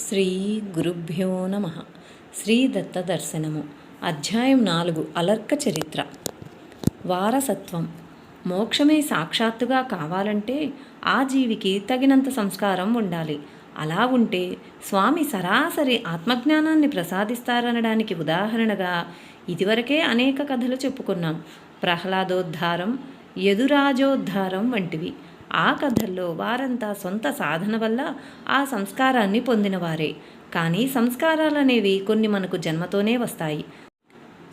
శ్రీ గురుభ్యో నమ. శ్రీ దత్త దర్శనము అధ్యాయం నాలుగు. అలర్క చరిత్ర. వారసత్వం. మోక్షమే సాక్షాత్తుగా కావాలంటే ఆ జీవికి తగినంత సంస్కారం ఉండాలి. అలా ఉంటే స్వామి సరాసరి ఆత్మజ్ఞానాన్ని ప్రసాదిస్తారనడానికి ఉదాహరణగా ఇదివరకే అనేక కథలు చెప్పుకున్నాం. ప్రహ్లాదోద్ధారం యదురాజోద్ధారం వంటివి. ఆ కథల్లో వారంతా సొంత సాధన వల్ల ఆ సంస్కారాన్ని పొందినవారే. కానీ సంస్కారాలనేవి కొన్ని మనకు జన్మతోనే వస్తాయి.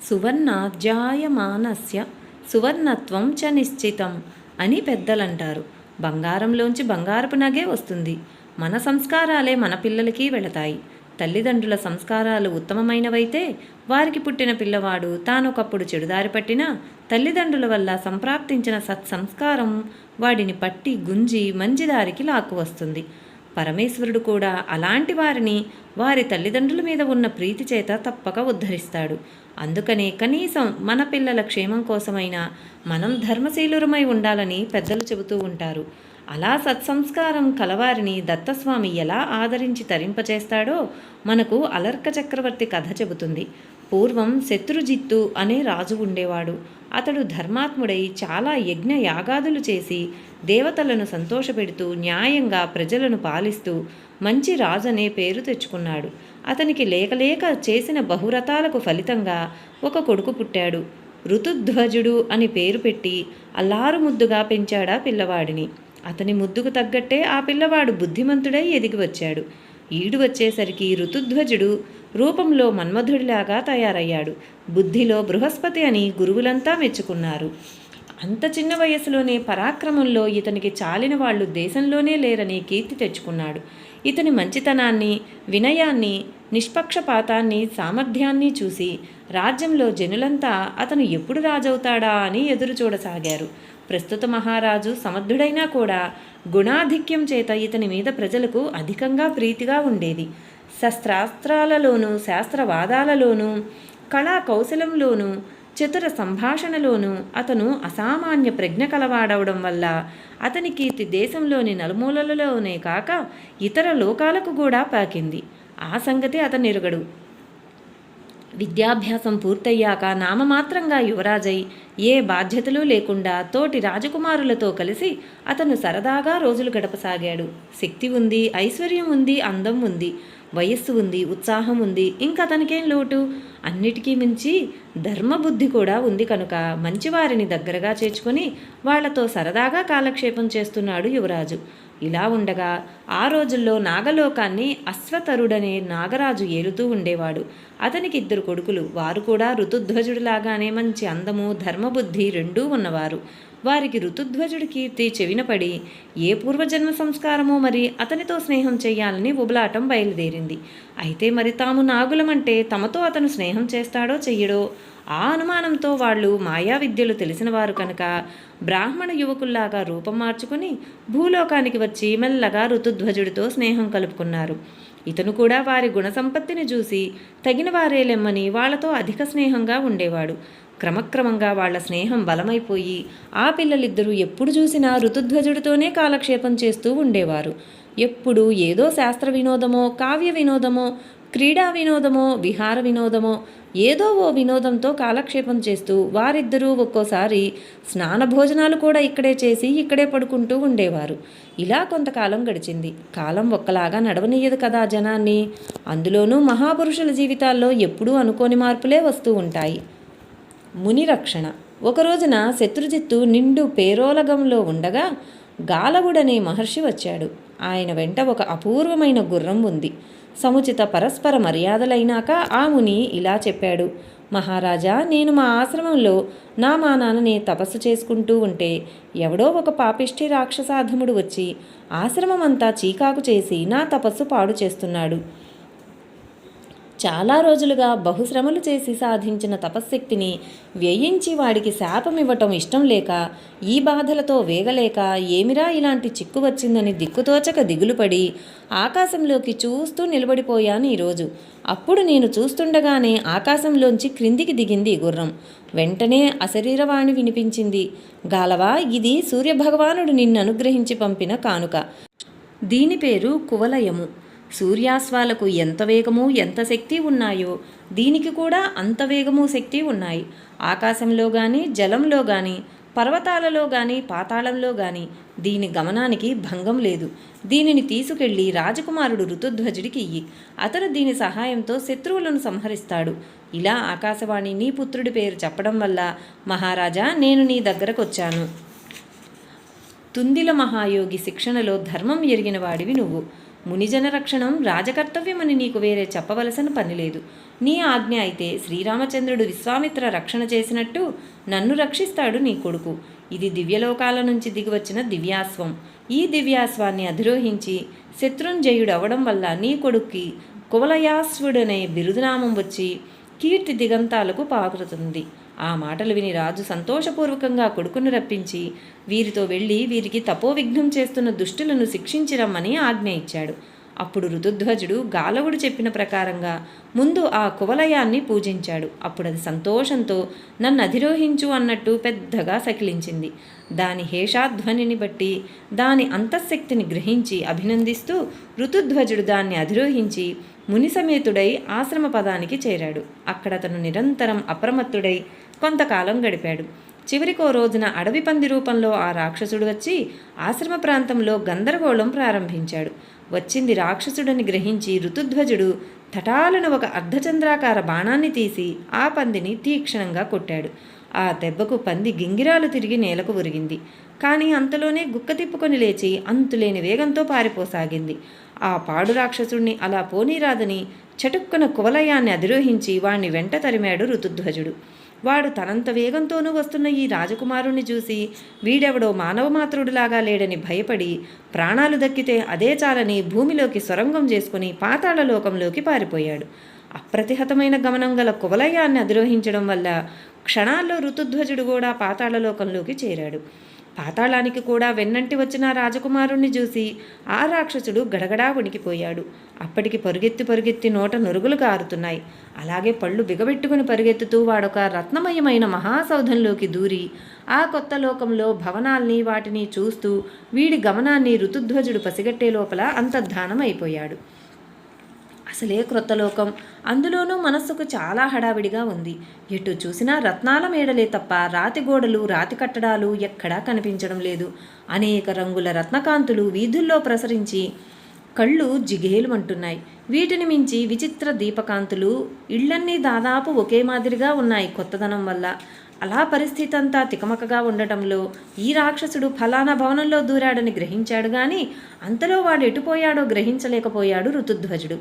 సువర్ణ జాయమానస్య సువర్ణత్వం చ నిశ్చితం అని పెద్దలంటారు. బంగారంలోంచి బంగారపు నగే వస్తుంది. మన సంస్కారాలే మన పిల్లలకి వెళతాయి. తల్లిదండ్రుల సంస్కారాలు ఉత్తమమైనవైతే వారికి పుట్టిన పిల్లవాడు తానొకప్పుడు చెడుదారి పట్టినా తల్లిదండ్రుల వల్ల సంప్రాప్తించిన సత్సంస్కారం వాడిని పట్టి గుంజి మంచిదారికి లాక్కువస్తుంది. లాక్కు వస్తుంది పరమేశ్వరుడు కూడా అలాంటి వారిని వారి తల్లిదండ్రుల మీద ఉన్న ప్రీతి చేత తప్పక ఉద్ధరిస్తాడు. అందుకనే కనీసం మన పిల్లల క్షేమం కోసమైనా మనం ధర్మశీలురమై ఉండాలని పెద్దలు చెబుతూ ఉంటారు. అలా సత్సంస్కారం కలవారిని దత్తస్వామి ఎలా ఆదరించి తరింపచేస్తాడో మనకు అలర్క చక్రవర్తి కథ చెబుతుంది. పూర్వం శత్రుజిత్తు అనే రాజు ఉండేవాడు. అతడు ధర్మాత్ముడై చాలా యజ్ఞ యాగాదులు చేసి దేవతలను సంతోషపెడుతూ న్యాయంగా ప్రజలను పాలిస్తూ మంచి రాజు అనే పేరు తెచ్చుకున్నాడు. అతనికి లేకలేక చేసిన బహురథాలకు ఫలితంగా ఒక కొడుకు పుట్టాడు. ఋతుధ్వజుడు అని పేరు పెట్టి అల్లారు ముద్దుగా పెంచాడా పిల్లవాడిని. అతని ముద్దుకు తగ్గట్టే ఆ పిల్లవాడు బుద్ధిమంతుడై ఎదిగి వచ్చాడు. ఈడు వచ్చేసరికి ఋతుధ్వజుడు రూపంలో మన్మధుడిలాగా తయారయ్యాడు. బుద్ధిలో బృహస్పతి అని గురువులంతా మెచ్చుకున్నారు. అంత చిన్న వయసులోనే పరాక్రమంలో ఇతనికి చాలిన వాళ్ళు దేశంలోనే లేరని కీర్తి తెచ్చుకున్నాడు. ఇతని మంచితనాన్ని వినయాన్ని నిష్పక్షపాతాన్ని సామర్థ్యాన్ని చూసి రాజ్యంలో జనులంతా అతను ఎప్పుడు రాజవుతాడా అని ఎదురు చూడసాగారు ప్రస్తుత మహారాజు సమర్థుడైనా కూడా గుణాధిక్యం చేత ఇతని మీద ప్రజలకు అధికంగా ప్రీతిగా ఉండేది. శస్త్రాస్త్రాలలోనూ శాస్త్రవాదాలలోనూ కళా కౌశలంలోనూ చతుర సంభాషణలోనూ అతను అసామాన్య ప్రజ్ఞ కలవాడవడం వల్ల అతని కీర్తి దేశంలోని నలుమూలలలోనే కాక ఇతర లోకాలకు కూడా పాకింది. ఆ సంగతి అతను ఎరుగడు విద్యాభ్యాసం పూర్తయ్యాక నామమాత్రంగా యువరాజై ఏ బాధ్యతలు లేకుండా తోటి రాజకుమారులతో కలిసి అతను సరదాగా రోజులు గడపసాగాడు. శక్తి ఉంది ఐశ్వర్యం ఉంది అందం ఉంది వయస్సు ఉంది ఉత్సాహం ఉంది ఇంకా అతనికేం లోటు? అన్నిటికీ మించి ధర్మబుద్ధి కూడా ఉంది కనుక మంచివారిని దగ్గరగా చేర్చుకొని వాళ్ళతో సరదాగా కాలక్షేపం చేస్తున్నాడు యువరాజు. ఇలా ఉండగా ఆ రోజుల్లో నాగలోకాన్ని అశ్వతరుడనే నాగరాజు ఏలుతూ ఉండేవాడు. అతనికి ఇద్దరు కొడుకులు వారు కూడా ఋతుధ్వజుడిలాగానే మంచి అందము ధర్మబుద్ధి రెండూ ఉన్నవారు. వారికి ఋతుధ్వజుడి కీర్తి చెవినపడి ఏ పూర్వజన్మ సంస్కారమో మరి అతనితో స్నేహం చేయాలని ఉబలాటం బయలుదేరింది. అయితే మరి తాము నాగులమంటే తమతో అతను స్నేహం చేస్తాడో చెయ్యడో ఆ అనుమానంతో వాళ్ళు మాయా విద్యలు తెలిసినవారు కనుక బ్రాహ్మణ యువకుల్లాగా రూపం మార్చుకుని భూలోకానికి వచ్చి మెల్లగా ఋతుధ్వజుడితో స్నేహం కలుపుకున్నారు. ఇతను కూడా వారి గుణసంపత్తిని చూసి తగిన వారేలెమ్మని వాళ్ళతో అధిక స్నేహంగా ఉండేవాడు. క్రమక్రమంగా వాళ్ళ స్నేహం బలమైపోయి ఆ పిల్లలిద్దరూ ఎప్పుడు చూసినా ఋతుధ్వజుడితోనే కాలక్షేపం చేస్తూ ఉండేవారు. ఎప్పుడు ఏదో శాస్త్ర వినోదమో కావ్య వినోదమో క్రీడా వినోదమో విహార వినోదమో ఏదో ఓ వినోదంతో కాలక్షేపం చేస్తూ వారిద్దరూ ఒక్కోసారి స్నాన భోజనాలు కూడా ఇక్కడే చేసి ఇక్కడే పడుకుంటూ ఉండేవారు. ఇలా కొంతకాలం గడిచింది. కాలం ఒక్కలాగా నడవనీయదు కదా జనాన్ని. అందులోనూ మహాపురుషుల జీవితాల్లో ఎప్పుడూ అనుకోని మార్పులే వస్తూ ఉంటాయి. ముని రక్షణ ఒకరోజున శత్రుజిత్తు నిండు పేరోలగంలో ఉండగా గాలవుడనే మహర్షి వచ్చాడు. ఆయన వెంట ఒక అపూర్వమైన గుర్రం ఉంది. సముచిత పరస్పర మర్యాదలైనాక ఆ ముని ఇలా చెప్పాడు మహారాజా నేను మా ఆశ్రమంలో నా మా నాన్నని తపస్సు చేసుకుంటూ ఉంటే ఎవడో ఒక పాపిష్టి రాక్షసాధముడు వచ్చి ఆశ్రమం అంతా చీకాకు చేసి నా తపస్సు పాడు చేస్తున్నాడు. చాలా రోజులుగా బహుశ్రమలు చేసి సాధించిన తపశ్శక్తిని వ్యయించి వాడికి శాపమివ్వటం ఇష్టం లేక ఈ బాధలతో వేగలేక ఏమిరా ఇలాంటి చిక్కు వచ్చిందని దిక్కుతోచక దిగులుపడి ఆకాశంలోకి చూస్తూ నిలబడిపోయాను ఈరోజు. అప్పుడు నేను చూస్తుండగానే ఆకాశంలోంచి క్రిందికి దిగింది గుర్రం. వెంటనే అశరీరవాణి వినిపించింది. గాలవా ఇది సూర్యభగవానుడు నిన్ను అనుగ్రహించి పంపిన కానుక. దీని పేరు కువలయము. సూర్యాశ్వాలకు ఎంత వేగము ఎంత శక్తి ఉన్నాయో దీనికి కూడా అంత వేగము శక్తి ఉన్నాయి. ఆకాశంలో కానీ జలంలో కానీ పర్వతాలలో కానీ పాతాళంలో కానీ దీని గమనానికి భంగం లేదు. దీనిని తీసుకెళ్ళి రాజకుమారుడు ఋతుధ్వజుడికి ఇయ్యి. అతను దీని సహాయంతో శత్రువులను సంహరిస్తాడు. ఇలా ఆకాశవాణి నీ పుత్రుడి పేరు చెప్పడం వల్ల మహారాజా నేను నీ దగ్గరకొచ్చాను. తుందిల మహాయోగి శిక్షణలో ధర్మం ఎరిగిన వాడివి నువ్వు. మునిజన రక్షణం రాజకర్తవ్యమని నీకు వేరే చెప్పవలసిన పని లేదు. నీ ఆజ్ఞ అయితే శ్రీరామచంద్రుడు విశ్వామిత్ర రక్షణ చేసినట్టు నన్ను రక్షిస్తాడు నీ కొడుకు. ఇది దివ్యలోకాల నుంచి దిగివచ్చిన దివ్యాస్వం. ఈ దివ్యాస్వాన్ని అధిరోహించి శత్రుంజయుడవడం వల్ల నీ కొడుక్కి కువలయాస్వుడనే బిరుదునామం వచ్చి కీర్తి దిగంతాలకు పాకుతుంది ఆ మాటలు విని రాజు సంతోషపూర్వకంగా కొడుకును రప్పించి వీరితో వెళ్ళి వీరికి తపోవిఘ్నం చేస్తున్న దుష్టులను శిక్షించిరమ్మని ఆజ్ఞ ఇచ్చాడు. అప్పుడు ఋతుధ్వజుడు గాలవుడు చెప్పిన ప్రకారంగా ముందు ఆ కువలయాన్ని పూజించాడు. అప్పుడు అది సంతోషంతో నన్ను అధిరోహించు అన్నట్టు పెద్దగా సకిలించింది. దాని హేషాధ్వనిని బట్టి దాని అంతఃశక్తిని గ్రహించి అభినందిస్తూ ఋతుధ్వజుడు దాన్ని అధిరోహించి ముని సమేతుడై ఆశ్రమ పదానికి చేరాడు. అక్కడ అతను నిరంతరం అప్రమత్తుడై కొంతకాలం గడిపాడు. చివరికో రోజున అడవి పంది రూపంలో ఆ రాక్షసుడు వచ్చి ఆశ్రమ ప్రాంతంలో గందరగోళం ప్రారంభించాడు. వచ్చింది రాక్షసుడని గ్రహించి ఋతుధ్వజుడు తటాలను ఒక అర్ధచంద్రాకార బాణాన్ని తీసి ఆ పందిని తీక్షణంగా కొట్టాడు. ఆ దెబ్బకు పంది గింగిరాలు తిరిగి నేలకు ఉరిగింది కానీ అంతలోనే గుక్క తిప్పుకొని లేచి అంతులేని వేగంతో పారిపోసాగింది. ఆ పాడు రాక్షసుణ్ణి అలా పోనీరాదని చటుక్కున కువలయాన్ని అధిరోహించి వాణ్ణి వెంట తరిమాడు ఋతుధ్వజుడు. వాడు తనంత వేగంతోనూ వస్తున్న ఈ రాజకుమారుణ్ణి చూసి వీడెవడో మానవమాతృడిలాగా లేడని భయపడి ప్రాణాలు దక్కితే అదే చాలని భూమిలోకి సొరంగం చేసుకుని పాతాళలోకంలోకి పారిపోయాడు. అప్రతిహతమైన గమనం గల కువలయాన్ని అధిరోహించడం వల్ల క్షణాల్లో ఋతుధ్వజుడు కూడా పాతాళలోకంలోకి చేరాడు. పాతాళానికి కూడా వెన్నంటి వచ్చిన రాజకుమారుణ్ణి చూసి ఆ రాక్షసుడు గడగడా వణికిపోయాడు. అప్పటికి పరుగెత్తి పరుగెత్తి నోట నురుగులు కారుతున్నాయి. అలాగే పళ్ళు బిగబెట్టుకుని పరిగెత్తుతూ వాడొక రత్నమయమైన మహాసౌధంలోకి దూరి ఆ కొత్త లోకంలో భవనాల్ని వాటిని చూస్తూ వీడి గమనాన్ని ఋతుధ్వజుడు పసిగట్టే లోపల అంతర్ధానం అయిపోయాడు అసలే క్రొత్త లోకం అందులోనూ మనస్సుకు చాలా హడావిడిగా ఉంది. ఎటు చూసినా రత్నాల మేడలే తప్ప రాతి గోడలు రాతి కట్టడాలు ఎక్కడా కనిపించడం లేదు. అనేక రంగుల రత్నకాంతులు వీధుల్లో ప్రసరించి కళ్ళు జిగేలుమంటున్నాయి. వీటిని మించి విచిత్ర దీపకాంతులు ఇళ్ళన్నీ దాదాపు ఒకే మాదిరిగా ఉన్నాయి కొత్తదనం వల్ల. అలా పరిస్థితి అంతా తికమకగా ఉండటంలో ఈ రాక్షసుడు ఫలానా భవనంలో దూరాడని గ్రహించాడు గాని అంతలో వాడు ఎటుపోయాడో గ్రహించలేకపోయాడు ఋతుధ్వజుడు.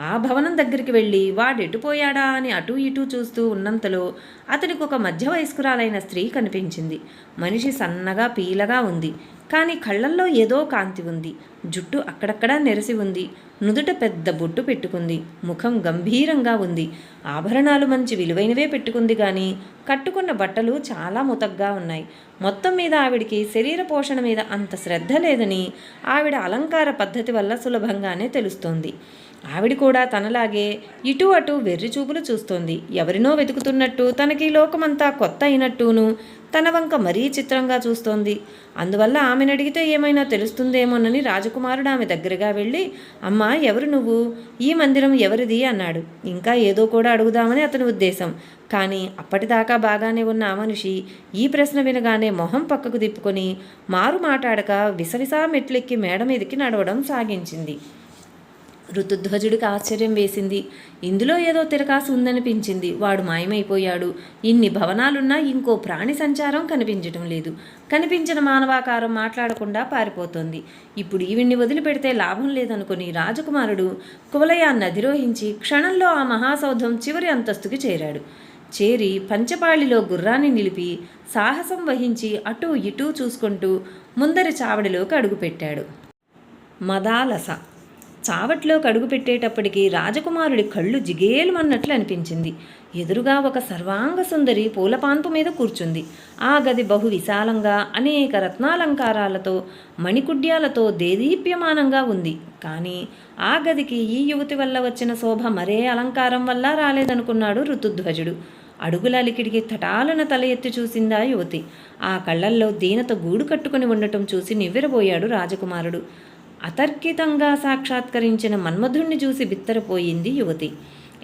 ఆ భవనం దగ్గరికి వెళ్ళి వాడెటుపోయాడా అని అటూ ఇటూ చూస్తూ ఉన్నంతలో అతనికి ఒక మధ్య వయస్కురాలైన స్త్రీ కనిపించింది. మనిషి సన్నగా పీలగా ఉంది. కానీ కళ్ళల్లో ఏదో కాంతి ఉంది. జుట్టు అక్కడక్కడా నెరసి ఉంది. నుదుట పెద్ద బొట్టు పెట్టుకుంది. ముఖం గంభీరంగా ఉంది. ఆభరణాలు మంచి విలువైనవే పెట్టుకుంది కానీ కట్టుకున్న బట్టలు చాలా ముతగ్గా ఉన్నాయి. మొత్తం మీద ఆవిడికి శరీర పోషణ మీద అంత శ్రద్ధ లేదని ఆవిడ అలంకార పద్ధతి వల్ల సులభంగానే తెలుస్తోంది. ఆవిడ కూడా తనలాగే ఇటు అటు వెర్రి చూపులు చూస్తోంది. ఎవరినో వెతుకుతున్నట్టు తనకి లోకమంతా కొత్త అయినట్టును తన వంక మరీ చిత్రంగా చూస్తోంది. అందువల్ల ఆమెను అడిగితే ఏమైనా తెలుస్తుందేమోనని రాజకుమారుడు ఆమె దగ్గరగా వెళ్ళి అమ్మా ఎవరు నువ్వు? ఈ మందిరం ఎవరిది? అన్నాడు. ఇంకా ఏదో కూడా అడుగుదామని అతని ఉద్దేశం. కానీ అప్పటిదాకా బాగానే ఉన్న ఆ మనిషి ఈ ప్రశ్న వినగానే మొహం పక్కకు తిప్పుకొని మారు మాట్లాడక విసవిసా మెట్లెక్కి మేడ మీదకి నడవడం సాగించింది. ఋతుధ్వజుడికి ఆశ్చర్యం వేసింది. ఇందులో ఏదో తిరకాసు ఉందనిపించింది. వాడు మాయమైపోయాడు. ఇన్ని భవనాలున్నా ఇంకో ప్రాణి సంచారం కనిపించటం లేదు. కనిపించిన మానవాకారం మాట్లాడకుండా పారిపోతోంది. ఇప్పుడు ఈవిడ్ని వదిలిపెడితే లాభం లేదనుకుని రాజకుమారుడు కువలయాన్ని అధిరోహించి క్షణంలో ఆ మహాసౌధం చివరి అంతస్తుకి చేరాడు. చేరి పంచపాళిలో గుర్రాన్ని నిలిపి సాహసం వహించి అటూ ఇటూ చూసుకుంటూ ముందరి చావడిలోకి అడుగుపెట్టాడు. మదాలస చావట్లోకి అడుగు పెట్టేటప్పటికీ రాజకుమారుడి కళ్ళు జిగేలుమన్నట్లు అనిపించింది. ఎదురుగా ఒక సర్వాంగ సుందరి పూలపాన్పు మీద కూర్చుంది. ఆ గది బహు విశాలంగా అనేక రత్నాలంకారాలతో మణికుడ్యాలతో దేదీప్యమానంగా ఉంది. కానీ ఆ గదికి ఈ యువతి వల్ల వచ్చిన శోభ మరే అలంకారం వల్ల రాలేదనుకున్నాడు ఋతుధ్వజుడు. అడుగుల అలికిడికి తటాలన తల ఎత్తి చూసిందా యువతి. ఆ కళ్ళల్లో దీనత గూడు కట్టుకుని ఉండటం చూసి నివ్వెరబోయాడు రాజకుమారుడు. అతర్కితంగా సాక్షాత్కరించిన మన్మధుణ్ణి చూసి బిత్తరపోయింది యువతి.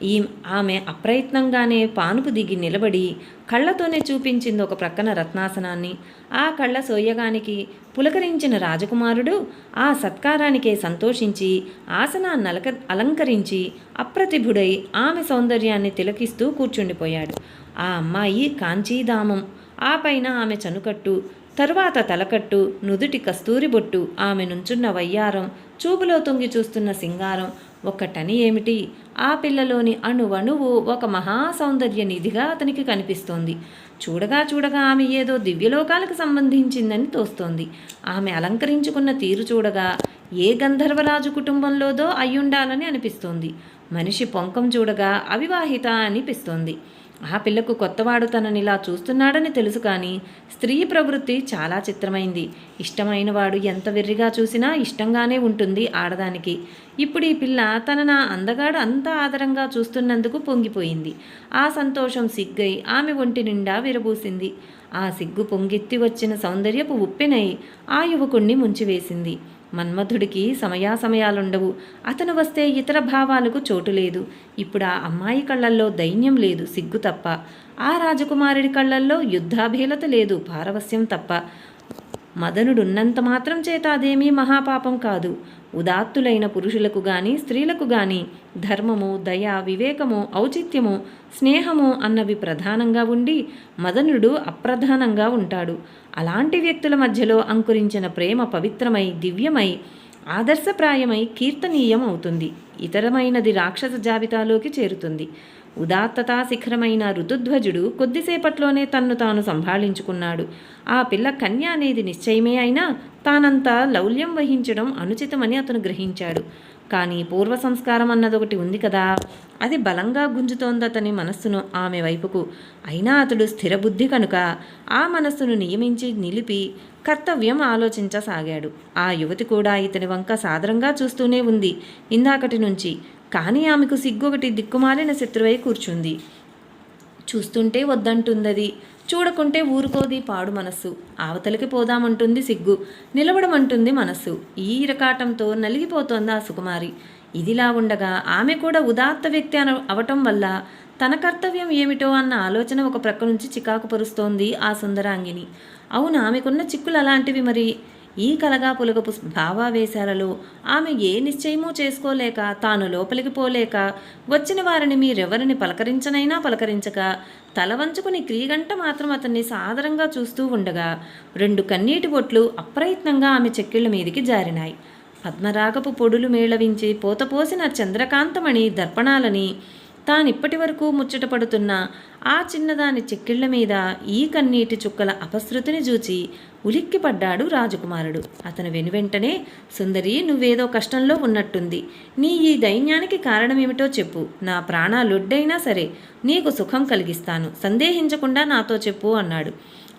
ఈ ఆమె అప్రయత్నంగానే పానుపు దిగి నిలబడి కళ్ళతోనే చూపించింది ఒక ప్రక్కన రత్నాసనాన్ని. ఆ కళ్ళ సోయగానికి పులకరించిన రాజకుమారుడు ఆ సత్కారానికే సంతోషించి ఆసనాన్ని అలక అలంకరించి అప్రతిభుడై ఆమె సౌందర్యాన్ని తిలకిస్తూ కూర్చుండిపోయాడు. ఆ అమ్మాయి కాంచీధామం. ఆ పైన ఆమె చనుకట్టు తరువాత తలకట్టు నుదుటి కస్తూరి బొట్టు ఆమె నుంచున్న వయ్యారం చూపులో తొంగి చూస్తున్న సింగారం ఒక్కటని ఏమిటి? ఆ పిల్లలోని అణువణువు ఒక మహా సౌందర్య నిధిగా అతనికి కనిపిస్తోంది. చూడగా చూడగా ఆమె ఏదో దివ్యలోకాలకు సంబంధించిందని తోస్తోంది. ఆమె అలంకరించుకున్న తీరు చూడగా ఏ గంధర్వరాజు కుటుంబంలోదో అయ్యుండాలని అనిపిస్తోంది. మనిషి పొంకం చూడగా అవివాహిత అనిపిస్తోంది. ఆ పిల్లకు కొత్తవాడు తననిలా చూస్తున్నాడని తెలుసు కానీ స్త్రీ ప్రవృత్తి చాలా చిత్రమైంది. ఇష్టమైన వాడు ఎంత వెర్రిగా చూసినా ఇష్టంగానే ఉంటుంది ఆడదానికి. ఇప్పుడు ఈ పిల్ల తన నా అందగాడు అంత ఆదరంగా చూస్తున్నందుకు పొంగిపోయింది. ఆ సంతోషం సిగ్గై ఆమె ఒంటి నిండా విరబూసింది. ఆ సిగ్గు పొంగెత్తి వచ్చిన సౌందర్యపు ఉప్పెనై ఆ యువకుణ్ణి ముంచివేసింది. మన్మధుడికి సమయాసమయాలుండవు. అతను వస్తే ఇతర భావాలకు చోటు లేదు. ఇప్పుడు ఆ అమ్మాయి కళ్ళల్లో దైన్యం లేదు సిగ్గు తప్ప. ఆ రాజకుమారుడి కళ్ళల్లో యుద్ధాభీలత లేదు పారవస్యం తప్ప. మదనుడున్నంత మాత్రం చేత అదేమీ మహాపాపం కాదు. ఉదాత్తులైన పురుషులకు గాని స్త్రీలకు గాని ధర్మము దయ వివేకము ఔచిత్యము స్నేహము అన్నవి ప్రధానంగా ఉండి మదనుడు అప్రధానంగా ఉంటాడు. అలాంటి వ్యక్తుల మధ్యలో అంకురించిన ప్రేమ పవిత్రమై దివ్యమై ఆదర్శప్రాయమై కీర్తనీయం అవుతుంది ఇతరమైనది రాక్షస జాబితాలోకి చేరుతుంది. ఉదాత్తతా శిఖరమైన ఋతుధ్వజుడు కొద్దిసేపట్లోనే తన్ను తాను సంభాళించుకున్నాడు. ఆ పిల్ల కన్య అనేది నిశ్చయమే అయినా తానంతా లౌల్యం వహించడం అనుచితమని అతను గ్రహించాడు. కానీ పూర్వ సంస్కారం అన్నదొకటి ఉంది కదా. అది బలంగా గుంజుతోంది అతని మనస్సును ఆమె వైపుకు. అయినా అతడు స్థిరబుద్ధి కనుక ఆ మనస్సును నియమించి నిలిపి కర్తవ్యం ఆలోచించసాగాడు. ఆ యువతి కూడా ఇతని వంక సాదరంగా చూస్తూనే ఉంది. ఇందాకటి నుంచి కానీ ఆమెకు సిగ్గొకటి దిక్కుమాలిన శత్రువై కూర్చుంది. చూస్తుంటే వద్దంటుందది. చూడకుంటే ఊరుకోది పాడు మనస్సు. ఆవతలికి పోదామంటుంది సిగ్గు. నిలబడమంటుంది మనస్సు. ఈ ఇరకాటంతో నలిగిపోతోంది ఆ సుకుమారి. ఇదిలా ఉండగా ఆమె కూడా ఉదాత్త వ్యక్తి అన అవటం వల్ల తన కర్తవ్యం ఏమిటో అన్న ఆలోచన ఒక ప్రక్క నుంచి చికాకు పరుస్తోంది ఆ సుందరాంగిని. అవును ఆమెకున్న చిక్కులు అలాంటివి మరి ఈ కలగా పులగపు భావావేశాలలో ఆమె ఏ నిశ్చయమూ చేసుకోలేక తాను లోపలికి పోలేక వచ్చిన వారిని మీరెవరిని పలకరించనైనా పలకరించక తల వంచుకుని క్రీగంట మాత్రం అతన్ని సాదరంగా చూస్తూ ఉండగా రెండు కన్నీటి బొట్లు అప్రయత్నంగా ఆమె చెక్కిళ్ళ మీదికి జారినాయి. పద్మరాగపు పొడులు మేళవించి పోతపోసిన చంద్రకాంతమణి దర్పణాలని తానిప్పటి వరకు ముచ్చటపడుతున్న ఆ చిన్నదాని చెక్కిళ్ళ మీద ఈ కన్నీటి చుక్కల అపశృతిని చూచి ఉలిక్కిపడ్డాడు రాజకుమారుడు. అతను వెనువెంటనే సుందరి నువ్వేదో కష్టంలో ఉన్నట్టుంది. నీ ఈ దైన్యానికి కారణమేమిటో చెప్పు. నా ప్రాణాలొడ్డైనా సరే నీకు సుఖం కలిగిస్తాను. సందేహించకుండా నాతో చెప్పు అన్నాడు.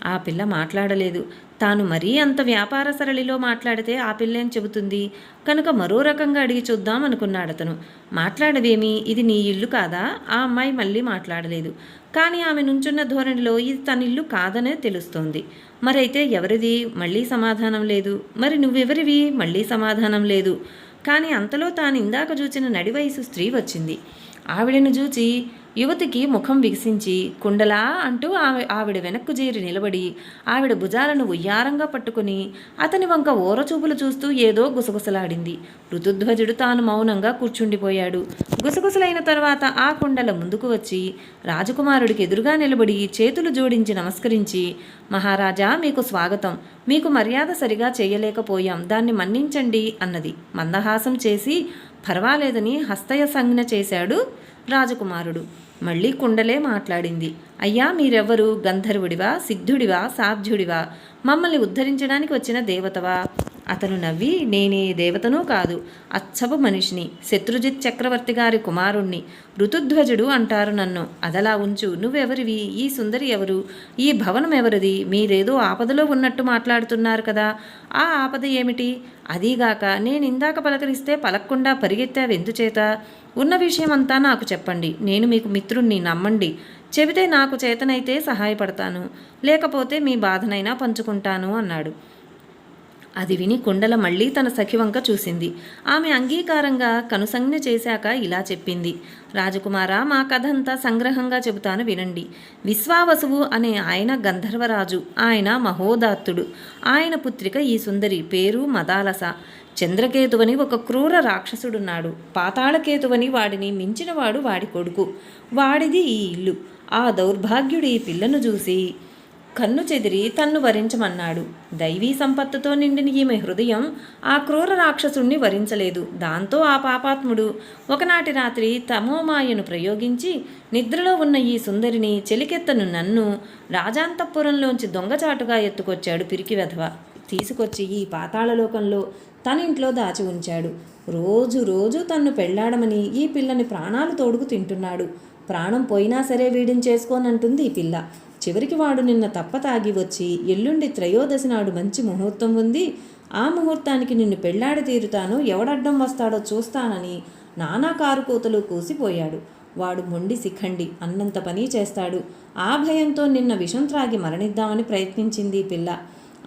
ఆ పిల్ల మాట్లాడలేదు. తాను మరీ అంత వ్యాపార సరళిలో మాట్లాడితే ఆ పిల్లేం చెబుతుంది? కనుక మరో రకంగా అడిగి చూద్దాం అనుకున్నాడు అతను మాట్లాడవేమి? ఇది నీ ఇల్లు కాదా? ఆ అమ్మాయి మళ్ళీ మాట్లాడలేదు. కానీ ఆమె నుంచున్న ధోరణిలో ఇది తన ఇల్లు కాదనే తెలుస్తోంది. మరైతే ఎవరిది? మళ్ళీ సమాధానం లేదు. మరి నువ్వెవరివి? మళ్ళీ సమాధానం లేదు. కానీ అంతలో తాను ఇందాక చూచిన నడివయసు స్త్రీ వచ్చింది. ఆవిడను చూచి యువతికి ముఖం వికసించి కుండలా అంటూ ఆమె ఆవిడ వెనక్కు చేరి నిలబడి ఆవిడ భుజాలను ఉయ్యారంగా పట్టుకుని అతని వంక ఓరచూపులు చూస్తూ ఏదో గుసగుసలాడింది. ఋతుధ్వజుడు తాను మౌనంగా కూర్చుండిపోయాడు. గుసగుసలైన తర్వాత ఆ కుండల ముందుకు వచ్చి రాజకుమారుడికి ఎదురుగా నిలబడి చేతులు జోడించి నమస్కరించి మహారాజా మీకు స్వాగతం. మీకు మర్యాద సరిగా చేయలేకపోయాం. దాన్ని మన్నించండి అన్నది. మందహాసం చేసి పర్వాలేదని హస్తయ సంజ్ఞ చేశాడు రాజకుమారుడు. మళ్ళీ కుండలే మాట్లాడింది. అయ్యా మీరెవ్వరు? గంధర్వుడివా? సిద్ధుడివా? సాధ్యుడివా? మమ్మల్ని ఉద్ధరించడానికి వచ్చిన దేవతవా? అతను నవ్వి నేనే దేవతనూ కాదు అచ్చపు మనిషిని శత్రుజిత్ చక్రవర్తి గారి కుమారుణ్ణి ఋతుధ్వజుడు అంటారు నన్ను. అదలా ఉంచు నువ్వెవరివి? ఈ సుందరి ఎవరు? ఈ భవనం ఎవరిది? మీరేదో ఆపదలో ఉన్నట్టు మాట్లాడుతున్నారు కదా. ఆ ఆపద ఏమిటి? అదీగాక నేను ఇందాక పలకరిస్తే పలక్కుండా పరిగెత్తావెందుచేత? ఉన్న విషయమంతా నాకు చెప్పండి. నేను మీకు మిత్రుణ్ణి నమ్మండి. చెబితే నాకు చేతనైతే సహాయపడతాను. లేకపోతే మీ బాధనైనా పంచుకుంటాను అన్నాడు. అది విని కుండల మళ్ళీ తన సఖివంక చూసింది. ఆమె అంగీకారంగా కనుసంజ్ఞ చేశాక ఇలా చెప్పింది. రాజకుమార మా కథ అంతా సంగ్రహంగా చెబుతాను వినండి. విశ్వావసువు అనే ఆయన గంధర్వరాజు. ఆయన మహోదాత్తుడు. ఆయన పుత్రిక ఈ సుందరి. పేరు మదాలస. చంద్రకేతువని ఒక క్రూర రాక్షసుడున్నాడు. పాతాళకేతువని వాడిని మించినవాడు వాడి కొడుకు. వాడిది ఈ ఇల్లు. ఆ దౌర్భాగ్యుడి ఈ పిల్లను చూసి కన్ను చెదిరి తన్ను వరించమన్నాడు. దైవీ సంపత్తుతో నిండిన ఈమె హృదయం ఆ క్రూర రాక్షసుణ్ణి వరించలేదు. దాంతో ఆ పాపాత్ముడు ఒకనాటి రాత్రి తమోమాయను ప్రయోగించి నిద్రలో ఉన్న ఈ సుందరిని చెలికెత్తను నన్ను రాజాంతపురంలోంచి దొంగచాటుగా ఎత్తుకొచ్చాడు పిరికి వెధవ. తీసుకొచ్చి ఈ పాతాళలోకంలో తన ఇంట్లో దాచి ఉంచాడు. రోజు రోజు తన్ను పెళ్ళాడమని ఈ పిల్లని ప్రాణాలు తోడుకు తింటున్నాడు. ప్రాణం పోయినా సరే వీడిని చేసుకోనంటుంది ఈ పిల్ల. చివరికి వాడు నిన్న తప్ప తాగి వచ్చి ఎల్లుండి త్రయోదశి నాడు మంచి ముహూర్తం ఉంది. ఆ ముహూర్తానికి నిన్ను పెళ్ళాడి తీరుతాను. ఎవడడ్డం వస్తాడో చూస్తానని నానా కారు కూతలు కూసిపోయాడు. వాడు మొండి శిఖండి అన్నంత పని చేస్తాడు. ఆ భయంతో నిన్న విషం త్రాగి మరణిద్దామని ప్రయత్నించింది పిల్ల.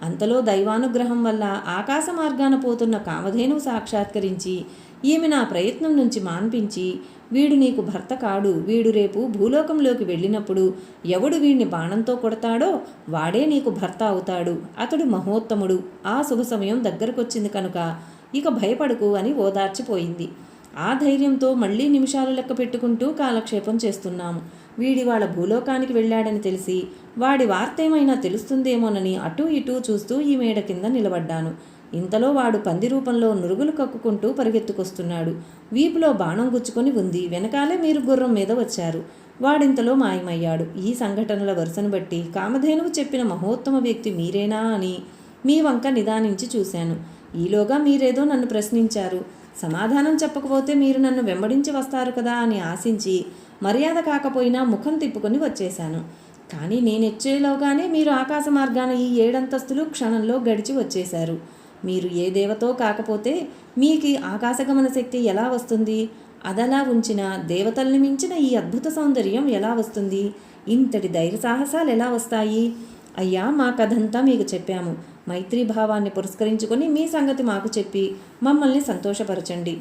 అంతలో దైవానుగ్రహం వల్ల ఆకాశ మార్గాన పోతున్న కామధేనువు సాక్షాత్కరించి ఈమె నా ప్రయత్నం నుంచి మాన్పించి వీడు నీకు భర్త కాడు వీడు రేపు భూలోకంలోకి వెళ్ళినప్పుడు ఎవడు వీడిని బాణంతో కొడతాడో వాడే నీకు భర్త అవుతాడు అతడు మహోత్తముడు. ఆ శుభ సమయం దగ్గరకొచ్చింది కనుక ఇక భయపడకు అని ఓదార్చిపోయింది. ఆ ధైర్యంతో మళ్ళీ నిమిషాలు లెక్క పెట్టుకుంటూ కాలక్షేపం చేస్తున్నాము. వీడి వాళ్ళ భూలోకానికి వెళ్ళాడని తెలిసి వాడి వార్త ఏమైనా తెలుస్తుందేమోనని అటూ ఇటూ చూస్తూ ఈ మేడ కింద నిలబడ్డాను. ఇంతలో వాడు పంది రూపంలో నురుగులు కక్కుకుంటూ పరిగెత్తుకొస్తున్నాడు. వీపులో బాణం గుచ్చుకొని ఉంది. వెనకాలే మీరు గుర్రం మీద వచ్చారు. వాడింతలో మాయమయ్యాడు. ఈ సంఘటనల వరుసను బట్టి కామధేనువు చెప్పిన మహోత్తమ వ్యక్తి మీరేనా అని మీ వంక నిదానించి చూశాను. ఈలోగా మీరేదో నన్ను ప్రశ్నించారు. సమాధానం చెప్పకపోతే మీరు నన్ను వెంబడించి వస్తారు కదా అని ఆశించి మర్యాద కాకపోయినా ముఖం తిప్పుకొని వచ్చేశాను. కానీ నేనెచ్చేలోగానే మీరు ఆకాశ మార్గాన ఈ ఏడంతస్తులు క్షణంలో గడిచి వచ్చేశారు. మీరు ఏ దేవతో కాకపోతే మీకు ఆకాశగమన శక్తి ఎలా వస్తుంది? అదలా ఉంచిన దేవతల్ని మించిన ఈ అద్భుత సౌందర్యం ఎలా వస్తుంది? ఇంతటి ధైర్య సాహసాలు ఎలా వస్తాయి? అయ్యా మా కథంతా మీకు చెప్పాము. మైత్రీ భావాన్ని పురస్కరించుకొని మీ సంగతి మాకు చెప్పి మమ్మల్ని సంతోషపరచండి.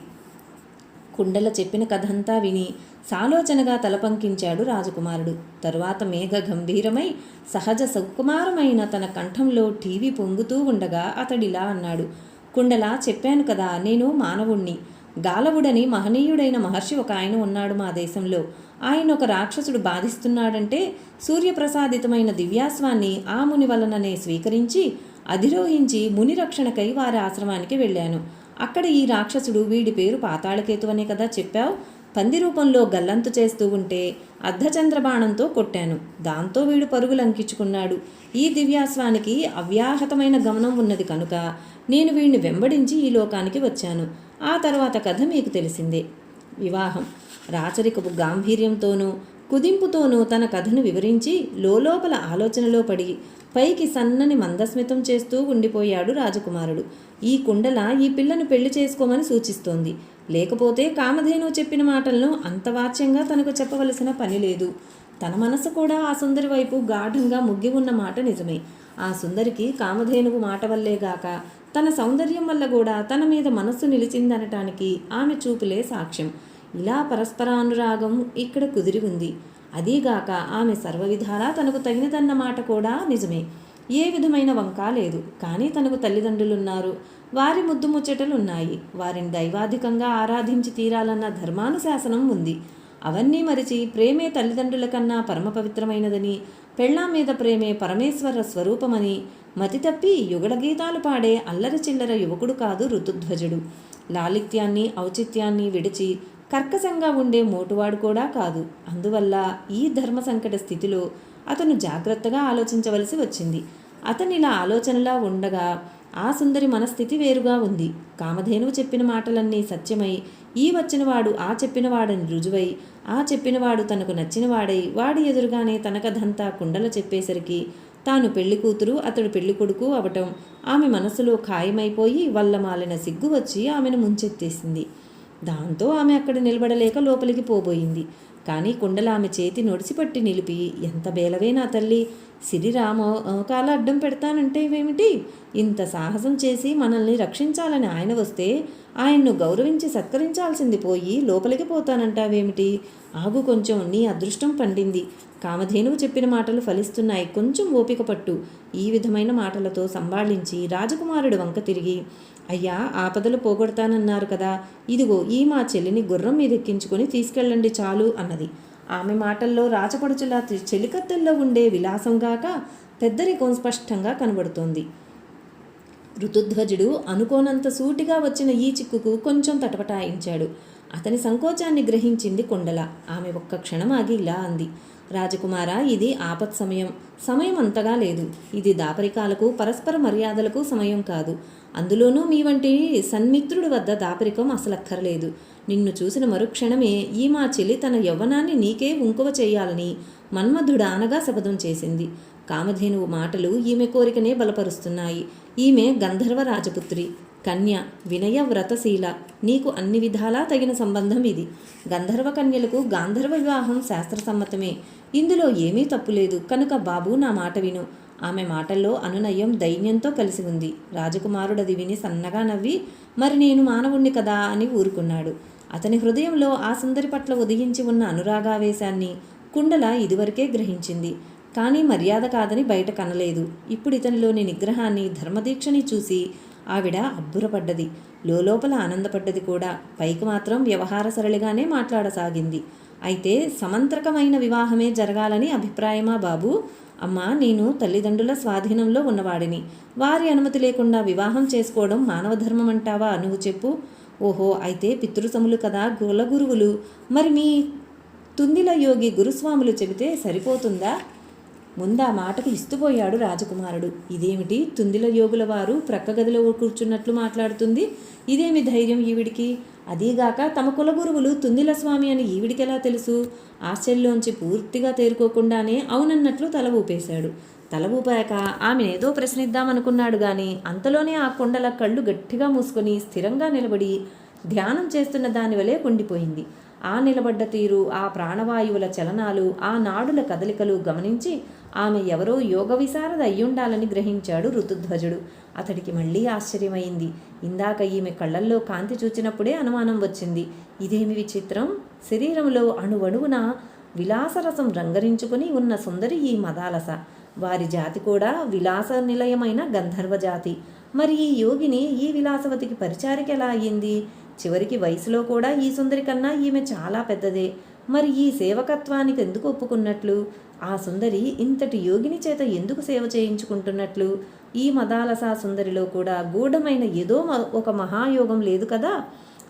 కుండల చెప్పిన కథంతా విని సాలోచనగా తలపంకించాడు రాజకుమారుడు. తరువాత మేఘ గంభీరమై సహజ సుకుమారమైన తన కంఠంలో టీవీ పొంగుతూ ఉండగా అతడిలా అన్నాడు. కుండల చెప్పాను కదా నేను మానవుణ్ణి. గాలవుడని మహనీయుడైన మహర్షి ఒక ఆయన ఉన్నాడు మా దేశంలో. ఆయన ఒక రాక్షసుడు బాధిస్తున్నాడంటే సూర్యప్రసాదితమైన దివ్యాస్వాన్ని ఆ ముని వలననే స్వీకరించి అధిరోహించి ముని రక్షణకై వారి ఆశ్రమానికి వెళ్ళాను. అక్కడ ఈ రాక్షసుడు వీడి పేరు పాతాళకేతు అనే కదా చెప్పావు? పంది రూపంలో గల్లంతు చేస్తూ ఉంటే అర్ధచంద్రబాణంతో కొట్టాను. దాంతో వీడు పరుగులు అంకించుకున్నాడు. ఈ దివ్యాస్వానికి అవ్యాహతమైన గమనం ఉన్నది కనుక నేను వీడిని వెంబడించి ఈ లోకానికి వచ్చాను. ఆ తర్వాత కథ మీకు తెలిసిందే. వివాహం. రాచరికపు గాంభీర్యంతోనూ కుదింపుతోనూ తన కథను వివరించి లోలోపల ఆలోచనలో పడి పైకి సన్నని మందస్మితం చేస్తూ ఉండిపోయాడు రాజకుమారుడు. ఈ కుండల ఈ పిల్లను పెళ్ళి చేసుకోమని సూచిస్తోంది. లేకపోతే కామధేను చెప్పిన మాటలను అంత వాచ్యంగా తనకు చెప్పవలసిన పని లేదు. తన మనసు కూడా ఆ సుందరి వైపు గాఢంగా ముగ్గి ఉన్న మాట నిజమే. ఆ సుందరికి కామధేనువు మాట వల్లేగాక తన సౌందర్యం వల్ల కూడా తన మీద మనస్సు నిలిచిందనటానికి ఆమె చూపులే సాక్ష్యం. ఇలా పరస్పరానురాగం ఇక్కడ కుదిరి ఉంది. అదీగాక ఆమె సర్వవిధాలా తనకు తగినదన్న మాట కూడా నిజమే. ఏ విధమైన వంక లేదు. కానీ తనకు తల్లిదండ్రులున్నారు. వారి ముద్దు ముచ్చటలు ఉన్నాయి వారిని దైవాధికంగా ఆరాధించి తీరాలన్న ధర్మానుశాసనం ఉంది. అవన్నీ మరిచి ప్రేమే తల్లిదండ్రుల కన్నా పరమ పవిత్రమైనదని పెళ్ళాం మీద ప్రేమే పరమేశ్వర స్వరూపమని మతి తప్పి యుగడ గీతాలు పాడే అల్లరి చిల్లర యువకుడు కాదు ఋతుధ్వజుడు. లాలిత్యాన్ని ఔచిత్యాన్ని విడిచి కర్కశంగా ఉండే మోటువాడు కూడా కాదు. అందువల్ల ఈ ధర్మ సంకట స్థితిలో అతను జాగ్రత్తగా ఆలోచించవలసి వచ్చింది. అతనిలా ఆలోచనలా ఉండగా ఆ సుందరి మనస్థితి వేరుగా ఉంది. కామధేనువు చెప్పిన మాటలన్నీ సత్యమై ఈ వచ్చినవాడు ఆ చెప్పినవాడని రుజువై ఆ చెప్పినవాడు తనకు నచ్చినవాడై వాడి ఎదురుగానే తన కథంతా కుండల చెప్పేసరికి తాను పెళ్ళి కూతురు అతడు పెళ్ళి కొడుకు అవటం ఆమె మనసులో ఖాయమైపోయి వల్లమాలిన సిగ్గు వచ్చి ఆమెను ముంచెత్తేసింది. దాంతో ఆమె అక్కడ నిలబడలేక లోపలికి పోబోయింది. కానీ కుండల ఆమె చేతి నొడిచిపట్టి నిలిపి ఎంత బేలవే నా తల్లి సిరిరామో కాల అడ్డం పెడతానంటే ఏమిటి ఇంత సాహసం చేసి మనల్ని రక్షించాలని ఆయన వస్తే ఆయన్ను గౌరవించి సత్కరించాల్సింది పోయి లోపలికి పోతానంటావేమిటి? ఆగు కొంచెం నీ అదృష్టం పండింది. కామధేనువు చెప్పిన మాటలు ఫలిస్తున్నాయి. కొంచెం ఓపిక పట్టు. ఈ విధమైన మాటలతో సంభాళించి రాజకుమారుడు వంక తిరిగి అయ్యా ఆపదలు పోగొడతానన్నారు కదా. ఇదిగో ఈ మా చెల్లిని గుర్రం మీద ఎక్కించుకొని తీసుకెళ్ళండి చాలు అన్నది. ఆమె మాటల్లో రాచపడుచుల చెలికత్తెల్లో ఉండే విలాసం గాక పెద్దరికం స్పష్టంగా కనబడుతోంది. ఋతుధ్వజుడు అనుకోనంత సూటిగా వచ్చిన ఈ చిక్కుకు కొంచెం తటపటాయించాడు. అతని సంకోచాన్ని గ్రహించింది కొండల. ఆమె ఒక్క క్షణం ఆగి ఇలా అంది. రాజకుమార ఇది ఆపత్ సమయం. సమయం అంతగా లేదు. ఇది దాపరికాలకు పరస్పర మర్యాదలకు సమయం కాదు. అందులోనూ మీ వంటి సన్మిత్రుడి వద్ద దాపరికం అసలక్కర్లేదు. నిన్ను చూసిన మరుక్షణమే ఈ మా చెల్లి తన యవ్వనాన్ని నీకే ఉంకువ చేయాలని మన్మధుడానగా శపథం చేసింది. కామధేనువు మాటలు ఈమె కోరికనే బలపరుస్తున్నాయి. ఈమె గంధర్వ రాజపుత్రి. కన్య వినయ వ్రతశీల. నీకు అన్ని విధాలా తగిన సంబంధం ఇది. గంధర్వ కన్యలకు గాంధర్వ వివాహం శాస్త్రసమ్మతమే. ఇందులో ఏమీ తప్పులేదు కనుక బాబు నా మాట విను. ఆమె మాటల్లో అనునయం దైన్యంతో కలిసి ఉంది. రాజకుమారుడది విని సన్నగా నవ్వి మరి నేను మానవుణ్ణి కదా అని ఊరుకున్నాడు. అతని హృదయంలో ఆ సుందరి పట్ల ఉదయించి ఉన్న అనురాగావేశాన్ని కుండల ఇదివరకే గ్రహించింది. కానీ మర్యాద కాదని బయట కనలేదు. ఇప్పుడు ఇతనిలోని నిగ్రహాన్ని ధర్మదీక్షని చూసి ఆవిడ అబ్బురపడ్డది. లోపల ఆనందపడ్డది కూడా. పైకి మాత్రం వ్యవహార సరళిగానే మాట్లాడసాగింది. అయితే సమంత్రకమైన వివాహమే జరగాలని అభిప్రాయమా బాబు? అమ్మా నేను తల్లిదండ్రుల స్వాధీనంలో ఉన్నవాడిని. వారి అనుమతి లేకుండా వివాహం చేసుకోవడం మానవ ధర్మం అంటావా నువ్వు చెప్పు. ఓహో అయితే పితృసములు కదా కుల గురువులు. మరి మీ తుందిల యోగి గురుస్వాములు చెబితే సరిపోతుందా? ముందా మాటకు ఇస్తుపోయాడు రాజకుమారుడు. ఇదేమిటి? తుందిల యోగుల వారు ప్రక్క గదిలో కూర్చున్నట్లు మాట్లాడుతుంది. ఇదేమి ధైర్యం ఈవిడికి? అదీగాక తమ కులగురువులు తుందిల స్వామి అని ఈవిడికెలా తెలుసు? ఆశ్చర్యంలోంచి పూర్తిగా తేరుకోకుండానే అవునన్నట్లు తల ఊపేశాడు. తల ఊపాక ఆమెనేదో ప్రశ్నిద్దామనుకున్నాడు గాని అంతలోనే ఆ కొండల కళ్ళు గట్టిగా మూసుకొని స్థిరంగా నిలబడి ధ్యానం చేస్తున్న దాని వలె కొండిపోయింది. ఆ నిలబడ్డ తీరు ఆ ప్రాణవాయువుల చలనాలు ఆ నాడుల కదలికలు గమనించి ఆమె ఎవరో యోగ విశారద అయ్యుండాలని గ్రహించాడు ఋతుధ్వజుడు. అతడికి మళ్ళీ ఆశ్చర్యమైంది. ఇందాక ఈమె కళ్ళల్లో కాంతి చూచినప్పుడే అనుమానం వచ్చింది. ఇదేమి విచిత్రం? శరీరంలో అణువణువున విలాసరసం రంగరించుకుని ఉన్న సుందరి ఈ మదాలస. వారి జాతి కూడా విలాస నిలయమైన గంధర్వ జాతి. మరి ఈ యోగిని ఈ విలాసవతికి పరిచారిక ఎలా అయ్యింది? చివరికి వయసులో కూడా ఈ సుందరి కన్నా ఈమె చాలా పెద్దదే. మరి ఈ సేవకత్వానికి ఎందుకు ఒప్పుకున్నట్లు? ఆ సుందరి ఇంతటి యోగిని చేత ఎందుకు సేవ చేయించుకుంటున్నట్లు? ఈ మదాలసా సుందరిలో కూడా గూఢమైన ఏదో మ- ఒక మహాయోగం లేదు కదా?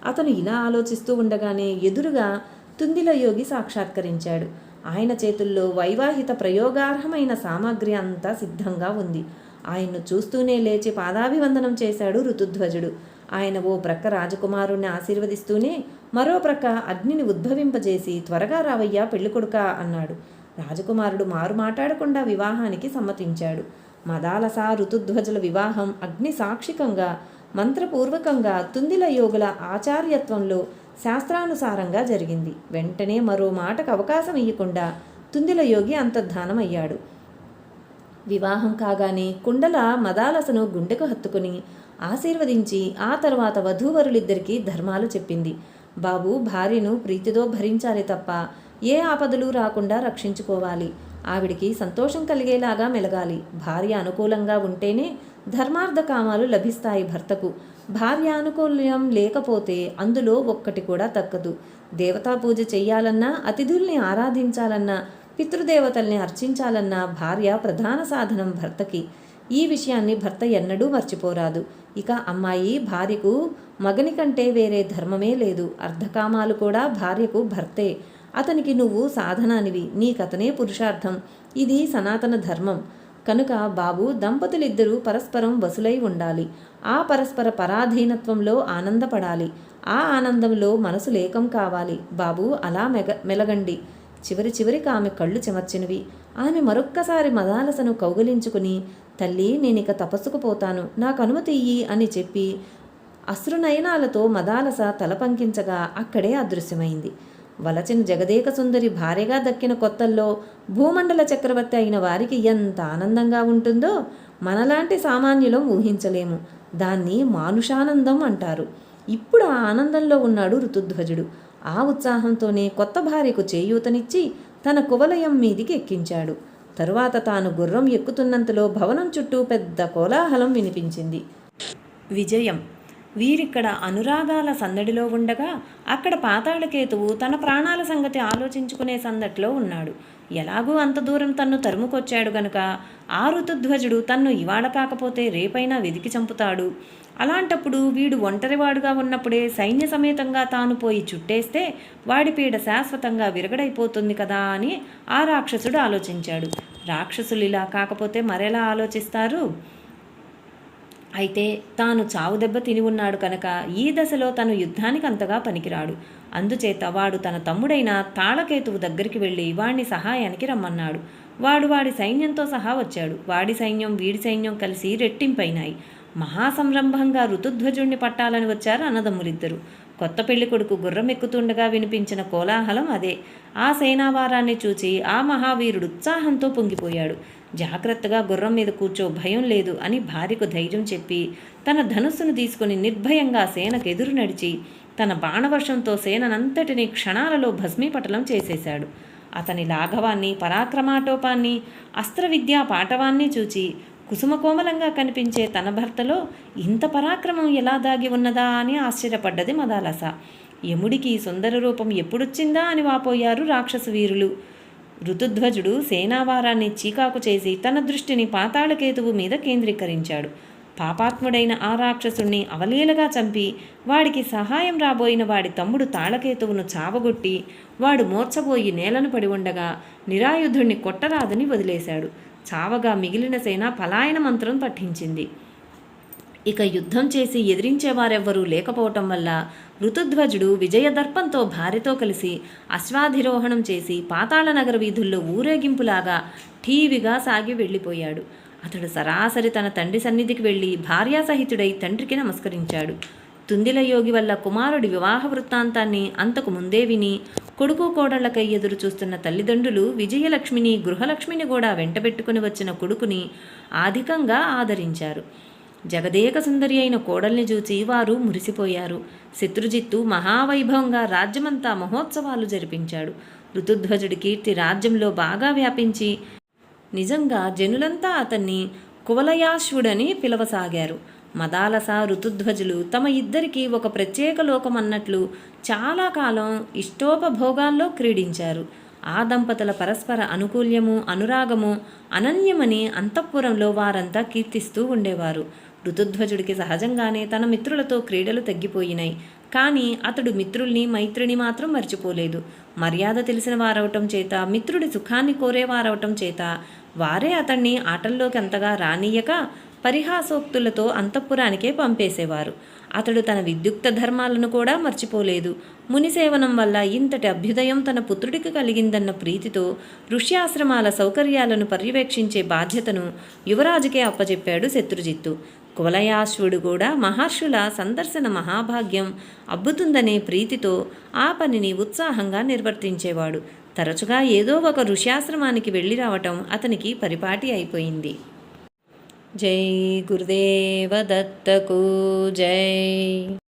అతను ఇలా ఆలోచిస్తూ ఉండగానే ఎదురుగా తుందిల యోగి సాక్షాత్కరించాడు. ఆయన చేతుల్లో వైవాహిత ప్రయోగార్హమైన సామాగ్రి అంతా సిద్ధంగా ఉంది. ఆయన్ను చూస్తూనే లేచి పాదాభివందనం చేశాడు ఋతుధ్వజుడు. ఆయన ఓ ప్రక్క రాజకుమారుణ్ణి ఆశీర్వదిస్తూనే మరో ప్రక్క అగ్నిని ఉద్భవింపజేసి త్వరగా రావయ్యా పెళ్ళికొడుక అన్నాడు. రాజకుమారుడు మారు మాట్లాడకుండా వివాహానికి సమ్మతించాడు. మదాలస ఋతుధ్వజుల వివాహం అగ్ని సాక్షికంగా మంత్రపూర్వకంగా తుందిల యోగుల ఆచార్యత్వంలో శాస్త్రానుసారంగా జరిగింది. వెంటనే మరో మాటకు అవకాశం ఇవ్వకుండా తుందిల యోగి అంతర్ధానమయ్యాడు. వివాహం కాగానే కుండల మదాలసను గుండెకు హత్తుకుని ఆశీర్వదించి ఆ తర్వాత వధూవరులిద్దరికీ ధర్మాలు చెప్పింది. బాబు భార్యను ప్రీతితో భరించాలి తప్ప ఏ ఆపదలు రాకుండా రక్షించుకోవాలి. ఆవిడికి సంతోషం కలిగేలాగా మెలగాలి. భార్య అనుకూలంగా ఉంటేనే ధర్మార్థ కామాలు లభిస్తాయి భర్తకు. భార్య అనుకూల్యం లేకపోతే అందులో ఒక్కటి కూడా తక్కదు దేవతా పూజ చెయ్యాలన్నా అతిథుల్ని ఆరాధించాలన్నా పితృదేవతల్ని అర్చించాలన్నా భార్య ప్రధాన సాధనం భర్తకి. ఈ విషయాన్ని భర్త ఎన్నడూ మర్చిపోరాదు. ఇక అమ్మాయి భార్యకు మగని కంటే వేరే ధర్మమే లేదు. అర్ధకామాలు కూడా భార్యకు భర్తే. అతనికి నువ్వు సాధనానివి. నీకతనే పురుషార్థం. ఇది సనాతన ధర్మం. కనుక బాబు దంపతులిద్దరూ పరస్పరం వసులై ఉండాలి. ఆ పరస్పర పరాధీనత్వంలో ఆనందపడాలి. ఆ ఆనందంలో మనసు లేకం కావాలి. బాబు అలా మెగ మెలగండి. చివరి చివరికి ఆమె కళ్ళు చెమర్చినవి. ఆమె మరొక్కసారి మదాలసను కౌగిలించుకుని తల్లి నేనిక తపస్సుకు పోతాను. నాకు అనుమతి ఇయ్యి అని చెప్పి అశ్రునయనాలతో మదాలస తల పంకించగా అక్కడే అదృశ్యమైంది. వలచిన జగదేక సుందరి భార్యగా దక్కిన కొత్తల్లో భూమండల చక్రవర్తి అయిన వారికి ఎంత ఆనందంగా ఉంటుందో మనలాంటి సామాన్యులం ఊహించలేము. దాన్ని మానుషానందం అంటారు. ఇప్పుడు ఆ ఆనందంలో ఉన్నాడు ఋతుధ్వజుడు. ఆ ఉత్సాహంతోనే కొత్త భార్యకు చేయూతనిచ్చి తన కువలయం మీదికి ఎక్కించాడు. తరువాత తాను గుర్రం ఎక్కుతున్నంతలో భవనం చుట్టూ పెద్ద కోలాహలం వినిపించింది. విజయం. వీరిక్కడ అనురాగాల సందడిలో ఉండగా అక్కడ పాతాళకేతువు తన ప్రాణాల సంగతి ఆలోచించుకునే సందట్లో ఉన్నాడు. ఎలాగూ అంత దూరం తన్ను తరుముకొచ్చాడు గనుక ఆ ఋతుధ్వజుడు తన్ను ఇవాళ కాకపోతే రేపైనా వెదికి చంపుతాడు. అలాంటప్పుడు వీడు ఒంటరివాడుగా ఉన్నప్పుడే సైన్య సమేతంగా తాను పోయి చుట్టేస్తే వాడి పీడ శాశ్వతంగా విరగడైపోతుంది కదా అని ఆ రాక్షసుడు ఆలోచించాడు. రాక్షసులు ఇలా కాకపోతే మరెలా ఆలోచిస్తారు? అయితే తాను చావు దెబ్బ తిని ఉన్నాడు కనుక ఈ దశలో తను యుద్ధానికి అంతగా పనికిరాడు. అందుచేత వాడు తన తమ్ముడైన తాళకేతువు దగ్గరికి వెళ్ళి వాణ్ణి సహాయానికి రమ్మన్నాడు. వాడు వాడి సైన్యంతో సహా వచ్చాడు. వాడి సైన్యం వీడి సైన్యం కలిసి రెట్టింపైనాయి. మహాసంరంభంగా ఋతుధ్వజుణ్ణి పట్టాలని వచ్చారు అన్నదమ్ములిద్దరు. కొత్త పెళ్ళి కొడుకు గుర్రం ఎక్కుతుండగా వినిపించిన కోలాహలం అదే. ఆ సేనావారాన్ని చూచి ఆ మహావీరుడు ఉత్సాహంతో పొంగిపోయాడు. జాగ్రత్తగా గుర్రం మీద కూర్చో భయం లేదు అని భార్యకు ధైర్యం చెప్పి తన ధనుస్సును తీసుకుని నిర్భయంగా సేనకు ఎదురు నడిచి తన బాణవర్షంతో సేననంతటిని క్షణాలలో భస్మీపటలం చేసేశాడు. అతని లాఘవాన్ని పరాక్రమాటోపాన్ని అస్త్రవిద్యా పాటవాన్ని చూచి కుసుమకోమలంగా కనిపించే తన భర్తలో ఇంత పరాక్రమం ఎలా దాగి ఉన్నదా అని ఆశ్చర్యపడ్డది మదాలస. యముడికి సుందర రూపం ఎప్పుడొచ్చిందా అని వాపోయారు రాక్షస వీరులు. ఋతుధ్వజుడు సేనావారాన్ని చీకాకు చేసి తన దృష్టిని పాతాళకేతువు మీద కేంద్రీకరించాడు. పాపాత్ముడైన ఆ రాక్షసుణ్ణి అవలీలగా చంపి వాడికి సహాయం రాబోయిన వాడి తమ్ముడు తాళకేతువును చావగొట్టి వాడు మూర్చబోయి నేలను పడి ఉండగా నిరాయుధుణ్ణి కొట్టరాదని వదిలేశాడు. చావగా మిగిలిన సేన పలాయన మంత్రం పఠించింది. ఇక యుద్ధం చేసి ఎదిరించేవారెవ్వరూ లేకపోవటం వల్ల ఋతుధ్వజుడు విజయదర్పంతో భార్యతో కలిసి అశ్వాధిరోహణం చేసి పాతాళ నగర వీధుల్లో ఊరేగింపులాగా ఠీవిగా సాగి వెళ్ళిపోయాడు. అతడు సరాసరి తన తండ్రి సన్నిధికి వెళ్ళి భార్యాసహితుడై తండ్రికి నమస్కరించాడు. తుందిల యోగి వల్ల కుమారుడి వివాహ వృత్తాంతాన్ని అంతకు ముందే విని కొడుకు కోడళ్ళకై ఎదురు చూస్తున్న తల్లిదండ్రులు విజయలక్ష్మిని గృహలక్ష్మిని కూడా వెంటబెట్టుకుని వచ్చిన కొడుకుని అధికంగా ఆదరించారు. జగదేక సుందరి అయిన కోడల్ని చూచి వారు మురిసిపోయారు. శత్రుజిత్తు మహావైభవంగా రాజ్యమంతా మహోత్సవాలు జరిపించాడు. ఋతుధ్వజుడి కీర్తి రాజ్యంలో బాగా వ్యాపించి నిజంగా జనులంతా అతన్ని కువలయాశ్వుడని పిలవసాగారు. మదాలస ఋతుధ్వజులు తమ ఇద్దరికి ఒక ప్రత్యేక లోకం అన్నట్లు చాలా కాలం ఇష్టోపభోగాల్లో క్రీడించారు. ఆ దంపతుల పరస్పర అనుకూల్యము అనురాగము అనన్యమని అంతఃపురంలో వారంతా కీర్తిస్తూ ఉండేవారు. ఋతుధ్వజుడికి సహజంగానే తన మిత్రులతో క్రీడలు తగ్గిపోయినాయి. కానీ అతడు మిత్రుల్ని మైత్రిని మాత్రం మర్చిపోలేదు. మర్యాద తెలిసిన వారవటం చేత మిత్రుడి సుఖాన్ని కోరేవారవటం చేత వారే అతన్ని ఆటల్లోకి అంతగా రానియక పరిహాసోక్తులతో అంతఃపురానికే పంపేసేవారు. అతడు తన విద్యుక్త ధర్మాలను కూడా మర్చిపోలేదు. మునిసేవనం వల్ల ఇంతటి అభ్యుదయం తన పుత్రుడికి కలిగిందన్న ప్రీతితో ఋష్యాశ్రమాల సౌకర్యాలను పర్యవేక్షించే బాధ్యతను యువరాజుకే అప్పచెప్పాడు శత్రుజిత్తు. కువలయాశ్వుడు కూడా మహర్షుల సందర్శన మహాభాగ్యం అబ్బుతుందనే ప్రీతితో ఆ పనిని ఉత్సాహంగా నిర్వర్తించేవాడు. తరచుగా ఏదో ఒక ఋష్యాశ్రమానికి వెళ్ళి రావటం అతనికి పరిపాటి అయిపోయింది. జై గురుదేవ దత్తకు జై.